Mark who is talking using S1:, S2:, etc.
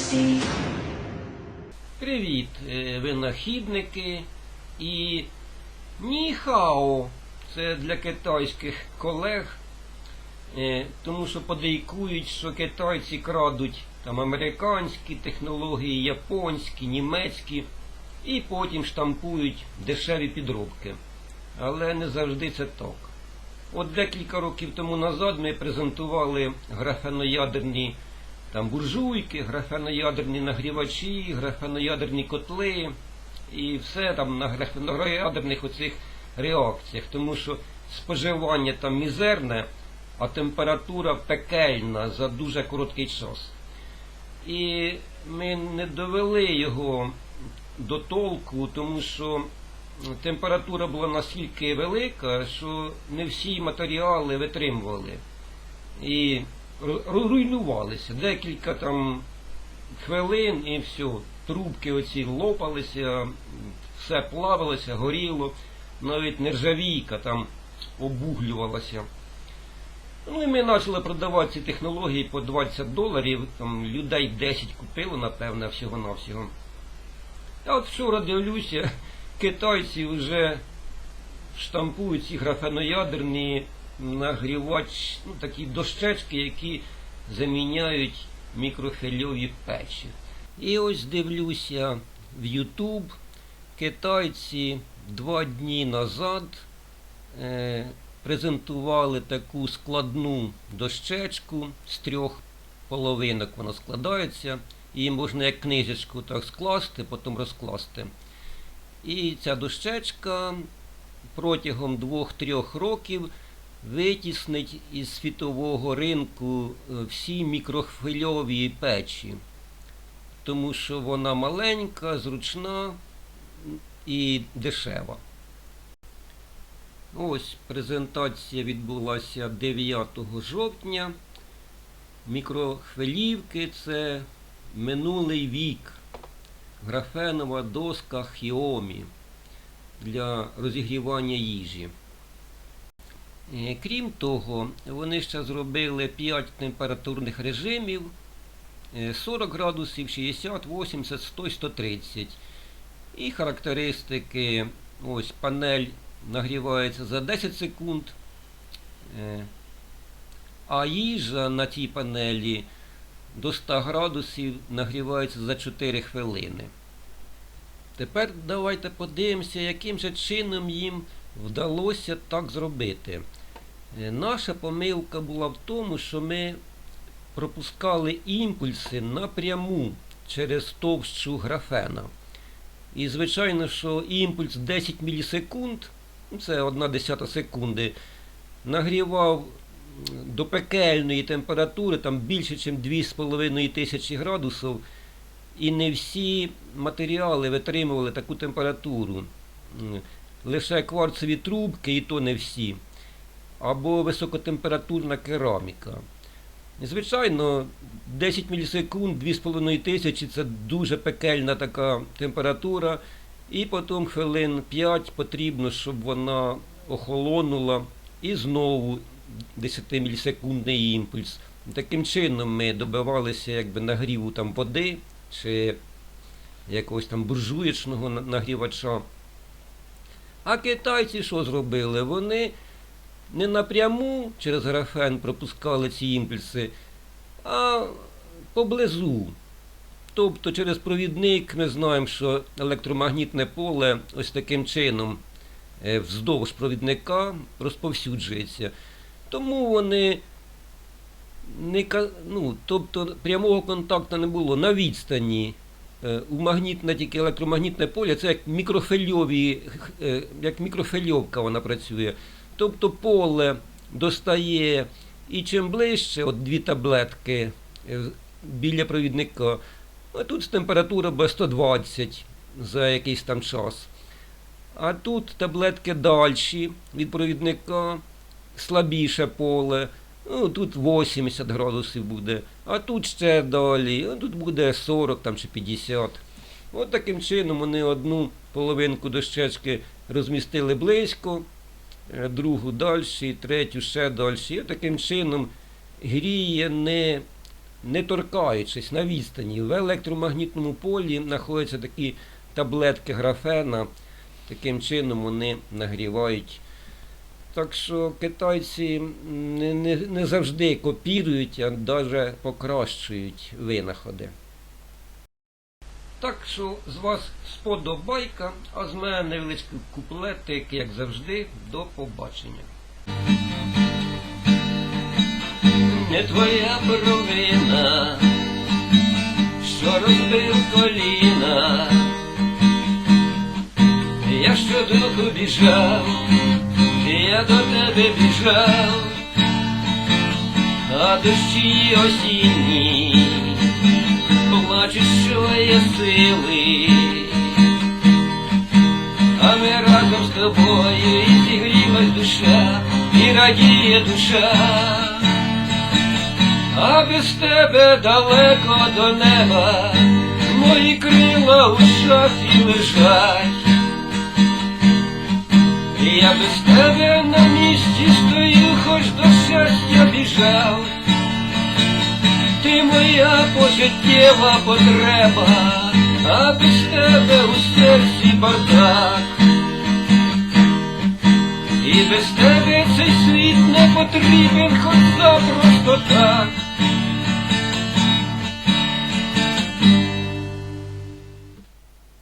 S1: accuracy.
S2: Привіт, е, винахідники і ніхао. Це для китайських колег, е, тому що подейкують, що китайці крадуть там американські технології, японські, німецькі, і потім штампують дешеві підробки. Але не завжди це так. От декілька років тому назад ми презентували графеноядерні там буржуйки, графеноядерні нагрівачі, графеноядерні котли і все там на графеноядерних оцих реакціях, тому що споживання там мізерне, а температура пекельна за дуже короткий час. І ми не довели його до толку, тому що температура була настільки велика, що не всі матеріали витримували. І руйнувалися. Декілька там хвилин і все. Трубки оці лопалися, все плавилося, горіло, навіть нержавійка там обуглювалася. Ну і ми почали продавати ці технології по 20 доларів, там людей 10 купило, напевно, всього-навсього. А от вчора дивлюся, китайці вже штампують ці графеноядерні нагрівач, ну, такі дощечки, які заміняють мікрохвильові печі. І ось дивлюся в YouTube, китайці два дні назад е, презентували таку складну дощечку з трьох половинок вона складається. Її можна як книжечку так скласти, потім розкласти. І ця дощечка протягом двох-трьох років витіснить із світового ринку е, всі мікрохвильові печі, тому що вона маленька, зручна і дешева. Ось презентація відбулася 9 жовтня. Мікрохвилівки це минулий вік. Графенова доска Хіомі для розігрівання їжі. Е, Крім того, вони ще зробили 5 температурних режимів е, 40 градусів, 60, 80, 100 і 130. І характеристики, ось панель нагрівається за 10 секунд, е, а їжа на цій панелі до 100 градусів нагрівається за 4 хвилини. Тепер давайте подивимося, яким же чином їм вдалося так зробити. Е, Наша помилка була в тому, що ми пропускали імпульси напряму через товщу графена. І звичайно, що імпульс 10 мілісекунд, ну, це 1 десята секунди, нагрівав до пекельної температури там більше, ніж 2,5 тисячі градусів, і не всі матеріали витримували таку температуру. Лише кварцеві трубки, і то не всі, або високотемпературна кераміка. Звичайно, 10 мілісекунд, 2,5 тисячі це дуже пекельна така температура, і потім хвилин 5 потрібно, щоб вона охолонула, і знову 10 мілісекундний імпульс. Таким чином ми добивалися якби нагріву там води чи якогось там буржуєчного нагрівача. А китайці що зробили? Вони не напряму через графен пропускали ці імпульси, а поблизу. Тобто через провідник ми знаємо, що електромагнітне поле ось таким чином е, вздовж провідника розповсюджується. Тому вони не, ну, тобто прямого контакту не було на відстані. Е, У магнітне тільки електромагнітне поле це як мікрофильові, е, як мікрофильовка вона працює. Тобто поле достає і чим ближче, от дві таблетки е, біля провідника, а тут температура буде 120 за якийсь там час. А тут таблетки далі від провідника, слабіше поле. Ну, тут 80 градусів буде, а тут ще далі, а тут буде 40 там, чи 50. От таким чином вони одну половинку дощечки розмістили близько, другу далі, третю ще далі. І таким чином гріє не не торкаючись на відстані. В електромагнітному полі знаходяться такі таблетки графена. Таким чином вони нагрівають. Так що китайці не, не, не завжди копірують, а навіть покращують винаходи. Так що з вас сподобайка, а з мене невеличкий куплетик, як завжди, до побачення. Не твоя провина, що розбив коліна. Я щодуху біжав, я до тебе біжав, а дощі осінні, що є сили, а ми разом з тобою і зігрілась душа, і радіє душа, а без тебе далеко до неба, мої крила у шафі лежать. Я без тебе на місці стою, хоч до щастя біжав. Моя пожиттєва потреба, а без тебе у серці бардак. І без тебе цей світ не потрібен, хоч запросто так.